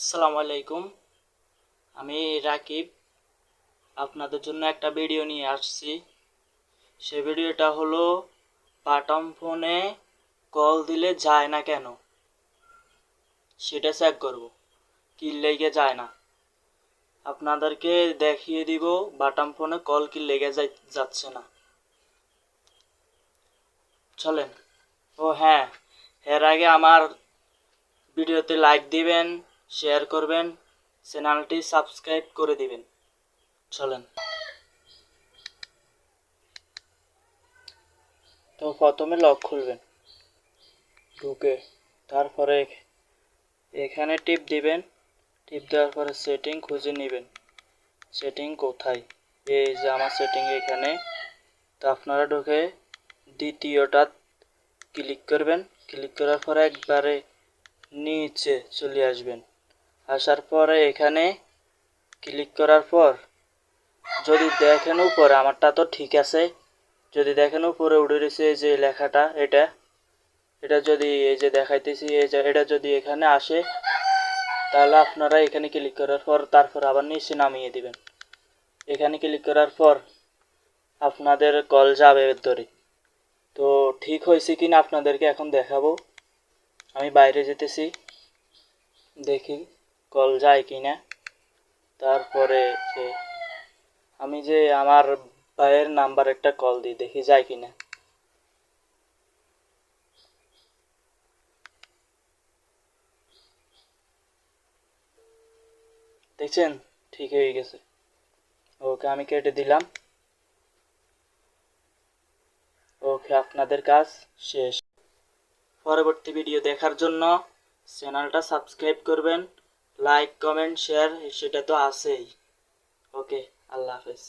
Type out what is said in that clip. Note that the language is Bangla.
আসসালামু আলাইকুম। আমি রাকিব। আপনাদের জন্য একটা ভিডিও নিয়ে আসছি। সে ভিডিওটা হলো, বাটম ফোনে কল দিলে যায় না কেন? সেটা চেক করব। কি লেগে যায় না। আপনাদেরকে দেখিয়ে দিব, বাটাম ফোনে কল কি লেগে যাই যাচ্ছে না। চলেন। ও হ্যাঁ এর আগে আমার ভিডিওতে লাইক দিবেন। শেয়ার করবেন, চ্যানেলটি সাবস্ক্রাইব করে দিবেন। চলেন। তো প্রথমে লক খুলবেন। ঢুকে তারপরে এখানে টিপ দিবেন। টিপ দেওয়ার পরে সেটিং খুঁজে নেবেন। সেটিং কোথায়? এই যে আমার সেটিং এখানে। তো আপনারা ঢুকে দ্বিতীয়টা ক্লিক করবেন। ক্লিক করার পরে একবারে নিচে চলে আসবেন। আসার পরে এখানে ক্লিক করার পর যদি দেখেন উপরে, আমারটা তো ঠিক আছে। যদি দেখেন উপরে উঠে রয়েছে এই যে লেখাটা, এটা এটা যদি এই যে দেখাইতেছি, এই যে, এটা যদি এখানে আসে, তাহলে আপনারা এখানে ক্লিক করার পর তারপর আবার নিচে নামিয়ে দিবেন। এখানে ক্লিক করার পর আপনাদের কল যাবে ধরে। তো ঠিক হয়েছে কি না আপনাদেরকে এখন দেখাবো। আমি বাইরে যেতেছি, দেখি। কল যায় কি না তারপরে যে আমি যে আমার ভাইয়ের নাম্বার একটা কল দিই, দেখি যায় কি না দেখছেন? ঠিক হয়ে গেছে। ওকে আমি কেটে দিলাম। ওকে আপনাদের কাজ শেষ। পরবর্তী ভিডিও দেখার জন্য চ্যানেলটা সাবস্ক্রাইব করবেন। লাইক কমেন্ট শেয়ার সেটা তো আছেই। ওকে আল্লাহ হাফেজ।